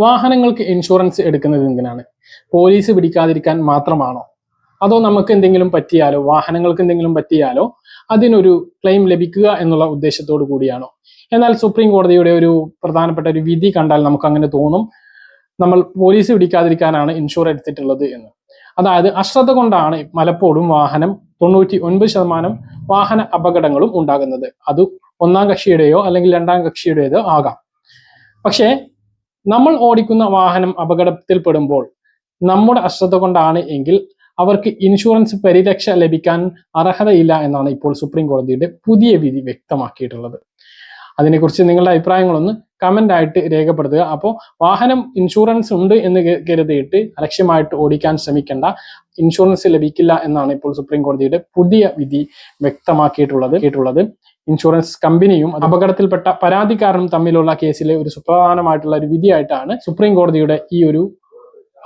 വാഹനങ്ങൾക്ക് ഇൻഷുറൻസ് എടുക്കുന്നത് എന്തിനാണ്? പോലീസ് പിടിക്കാതിരിക്കാൻ മാത്രമാണോ? അതോ നമുക്ക് എന്തെങ്കിലും പറ്റിയാലോ? വാഹനങ്ങൾക്ക് എന്തെങ്കിലും പറ്റിയാലോ? അതിനൊരു ക്ലെയിം ലഭിക്കുക എന്നുള്ള ഉദ്ദേശത്തോടു കൂടിയാണോ? എന്നാൽ സുപ്രീം കോടതിയുടെ ഒരു പ്രധാനപ്പെട്ട ഒരു വിധി കണ്ടാൽ നമുക്ക് അങ്ങനെ തോന്നും. നമ്മൾ പോലീസ് പിടിക്കാതിരിക്കാനാണ് ഇൻഷുർ എടുത്തിട്ടുള്ളത് എന്ന്. അതായത് അശ്രദ്ധ കൊണ്ടാണ് പലപ്പോഴും വാഹനം തൊണ്ണൂറ്റി ഒൻപത് ശതമാനം വാഹന അപകടങ്ങളും ഉണ്ടാകുന്നത്. അത് ഒന്നാം കക്ഷിയുടെയോ അല്ലെങ്കിൽ രണ്ടാം കക്ഷിയുടേതോ ആകാം. പക്ഷേ നമ്മൾ ഓടിക്കുന്ന വാഹനം അപകടത്തിൽപ്പെടുമ്പോൾ നമ്മുടെ അശ്രദ്ധ കൊണ്ടാണ് എങ്കിൽ അവർക്ക് ഇൻഷുറൻസ് പരിരക്ഷ ലഭിക്കാൻ അർഹതയില്ല എന്നാണ് ഇപ്പോൾ സുപ്രീം കോടതിയുടെ പുതിയ വിധി വ്യക്തമാക്കിയിട്ടുള്ളത്. അതിനെക്കുറിച്ച് നിങ്ങളുടെ അഭിപ്രായങ്ങളൊന്ന് കമന്റ് ആയിട്ട് രേഖപ്പെടുത്തുക. അപ്പോൾ വാഹനം ഇൻഷുറൻസ് ഉണ്ട് എന്ന് കരുതിയിട്ട് അലക്ഷ്യമായിട്ട് ഓടിക്കാൻ ശ്രമിക്കേണ്ട. ഇൻഷുറൻസ് ലഭിക്കില്ല എന്നാണ് ഇപ്പോൾ സുപ്രീം കോടതിയുടെ പുതിയ വിധി വ്യക്തമാക്കിയിട്ടുള്ളത്. കേട്ടുള്ളത് ഇൻഷുറൻസ് കമ്പനിയും അപകടത്തിൽപ്പെട്ട പരാതിക്കാരനും തമ്മിലുള്ള കേസിലെ ഒരു സുപ്രധാനമായിട്ടുള്ള ഒരു വിധിയായിട്ടാണ് സുപ്രീം കോടതിയുടെ ഈ ഒരു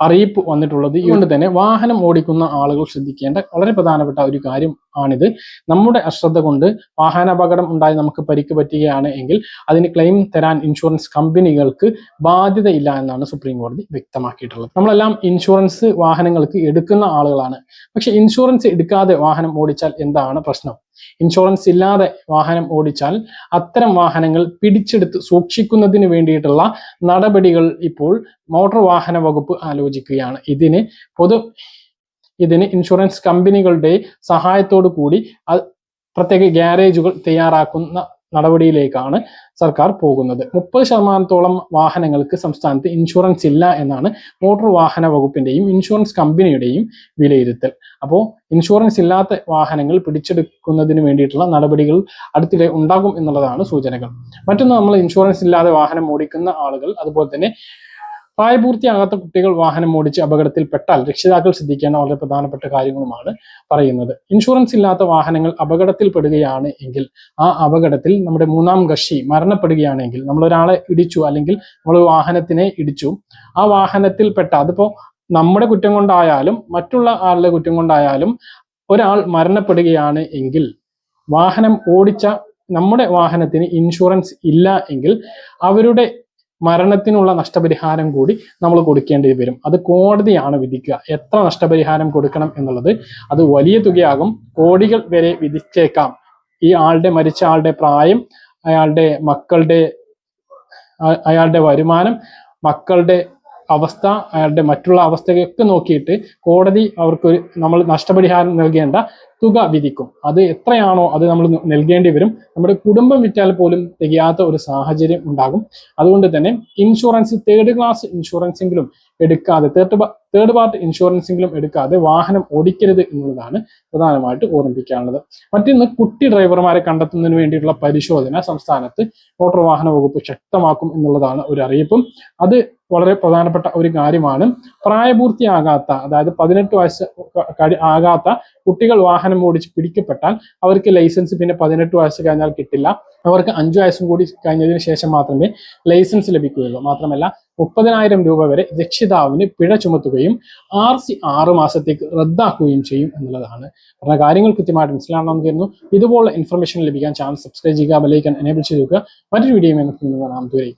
അറിയിപ്പ് വന്നിട്ടുള്ളത്. ഇതുകൊണ്ട് തന്നെ വാഹനം ഓടിക്കുന്ന ആളുകൾ ശ്രദ്ധിക്കേണ്ട വളരെ പ്രധാനപ്പെട്ട ഒരു കാര്യം ആണിത്. നമ്മുടെ അശ്രദ്ധ കൊണ്ട് വാഹനാപകടം ഉണ്ടായി നമുക്ക് പരിക്ക് പറ്റുകയാണ് എങ്കിൽ അതിന് ക്ലെയിം തരാൻ ഇൻഷുറൻസ് കമ്പനികൾക്ക് ബാധ്യതയില്ല എന്നാണ് സുപ്രീം കോടതി വ്യക്തമാക്കിയിട്ടുള്ളത്. നമ്മളെല്ലാം ഇൻഷുറൻസ് വാഹനങ്ങൾക്ക് എടുക്കുന്ന ആളുകളാണ്. പക്ഷെ ഇൻഷുറൻസ് എടുക്കാതെ വാഹനം ഓടിച്ചാൽ എന്താണ് പ്രശ്നം? ഇൻഷുറൻസ് ഇല്ലാതെ വാഹനം ഓടിച്ചാൽ അത്തരം വാഹനങ്ങൾ പിടിച്ചെടുത്ത് സൂക്ഷിക്കുന്നതിന് വേണ്ടിയിട്ടുള്ള നടപടികൾ ഇപ്പോൾ മോട്ടോർ വാഹന വകുപ്പ് ആലോചിക്കുകയാണ്. ഇതിന് പൊതു ഇതിന് ഇൻഷുറൻസ് കമ്പനികളുടെ സഹായത്തോടു കൂടി പ്രത്യേക ഗ്യാരേജുകൾ തയ്യാറാക്കുന്ന നടപടിയിലേക്കാണ് സർക്കാർ പോകുന്നത്. മുപ്പത് ശതമാനത്തോളം വാഹനങ്ങൾക്ക് സംസ്ഥാനത്ത് ഇൻഷുറൻസ് ഇല്ല എന്നാണ് മോട്ടോർ വാഹന വകുപ്പിന്റെയും ഇൻഷുറൻസ് കമ്പനിയുടെയും വിലയിരുത്തൽ. അപ്പോൾ ഇൻഷുറൻസ് ഇല്ലാത്ത വാഹനങ്ങൾ പിടിച്ചെടുക്കുന്നതിന് വേണ്ടിയിട്ടുള്ള നടപടികൾ അടുത്തിടെ ഉണ്ടാകും എന്നുള്ളതാണ് സൂചനകൾ. മറ്റൊന്ന് നമ്മൾ ഇൻഷുറൻസ് ഇല്ലാതെ വാഹനം ഓടിക്കുന്ന ആളുകൾ അതുപോലെ തന്നെ പ്രായപൂർത്തിയാകാത്ത കുട്ടികൾ വാഹനം ഓടിച്ച് അപകടത്തിൽപ്പെട്ടാൽ രക്ഷിതാക്കൾ ശ്രദ്ധിക്കേണ്ട വളരെ പ്രധാനപ്പെട്ട കാര്യങ്ങളുമാണ് പറയുന്നത്. ഇൻഷുറൻസ് ഇല്ലാത്ത വാഹനങ്ങൾ അപകടത്തിൽപ്പെടുകയാണ് എങ്കിൽ ആ അപകടത്തിൽ നമ്മുടെ മൂന്നാം കക്ഷി മരണപ്പെടുകയാണെങ്കിൽ നമ്മൾ ഒരാളെ ഇടിച്ചു അല്ലെങ്കിൽ നമ്മൾ വാഹനത്തിനെ ഇടിച്ചു ആ വാഹനത്തിൽപ്പെട്ട അതിപ്പോ നമ്മുടെ കുറ്റം കൊണ്ടായാലും മറ്റുള്ള ആളുടെ കുറ്റം കൊണ്ടായാലും ഒരാൾ മരണപ്പെടുകയാണ് എങ്കിൽ വാഹനം ഓടിച്ച നമ്മുടെ വാഹനത്തിന് ഇൻഷുറൻസ് ഇല്ല എങ്കിൽ അവരുടെ മരണത്തിനുള്ള നഷ്ടപരിഹാരം കൂടി നമ്മൾ കൊടുക്കേണ്ടി വരും. അത് കോടതിയാണ് വിധിക്കുക. എത്ര നഷ്ടപരിഹാരം കൊടുക്കണം എന്നുള്ളത് അത് വലിയ തുകയാകും. കോടികൾ വരെ വിധിച്ചേക്കാം. ഈ ആളുടെ മരിച്ച ആളുടെ പ്രായം അയാളുടെ മക്കളുടെ അയാളുടെ വരുമാനം മക്കളുടെ അവസ്ഥ അയാളുടെ മറ്റുള്ള അവസ്ഥയൊക്കെ നോക്കിയിട്ട് കോടതി അവർക്കൊരു നമ്മൾ നഷ്ടപരിഹാരം നൽകേണ്ട തുക വിധിക്കും. അത് എത്രയാണോ അത് നമ്മൾ നൽകേണ്ടി വരും. നമ്മുടെ കുടുംബം വിറ്റാൽ പോലും തികയാത്ത ഒരു സാഹചര്യം ഉണ്ടാകും. അതുകൊണ്ട് തന്നെ ഇൻഷുറൻസ് തേർഡ് ക്ലാസ് ഇൻഷുറൻസെങ്കിലും എടുക്കാതെ തേർഡ് തേർഡ് പാർട്ടി ഇൻഷുറൻസെങ്കിലും എടുക്കാതെ വാഹനം ഓടിക്കരുത് എന്നുള്ളതാണ് പ്രധാനമായിട്ട് ഓർമ്മിപ്പിക്കാനുള്ളത്. മറ്റൊന്ന് കുട്ടി ഡ്രൈവർമാരെ കണ്ടെത്തുന്നതിന് വേണ്ടിയിട്ടുള്ള പരിശോധന സംസ്ഥാനത്ത് മോട്ടോർ വാഹന വകുപ്പ് ശക്തമാക്കും എന്നുള്ളതാണ് ഒരു അറിയിപ്പും. അത് വളരെ പ്രധാനപ്പെട്ട ഒരു കാര്യമാണ്. പ്രായപൂർത്തിയാകാത്ത അതായത് പതിനെട്ട് വയസ്സ് ആകാത്ത കുട്ടികൾ വാഹനം ഓടിച്ച് പിടിക്കപ്പെട്ടാൽ അവർക്ക് ലൈസൻസ് പിന്നെ പതിനെട്ട് വയസ്സ് കഴിഞ്ഞാൽ കിട്ടില്ല. അവർക്ക് അഞ്ചു വയസ്സും കൂടി കഴിഞ്ഞതിന് ശേഷം മാത്രമേ ലൈസൻസ് ലഭിക്കുകയുള്ളൂ. മാത്രമല്ല മുപ്പതിനായിരം രൂപ വരെ രക്ഷിതാവിന് പിഴ ചുമത്തുകയും ആർ സി ആറ് മാസത്തേക്ക് റദ്ദാക്കുകയും ചെയ്യും എന്നുള്ളതാണ്. പറഞ്ഞ കാര്യങ്ങൾ കൃത്യമായിട്ട് മനസ്സിലാണെന്ന് കരുതുന്നു. ഇതുപോലുള്ള ഇൻഫർമേഷൻ ലഭിക്കാൻ ചാനൽ സബ്സ്ക്രൈബ് ചെയ്യുക ബെലൈക്കൻ എനേബിൾ ചെയ്ത് നോക്കുക മറ്റൊരു വീഡിയോ നമുക്ക് കാണാം. ദൂരെ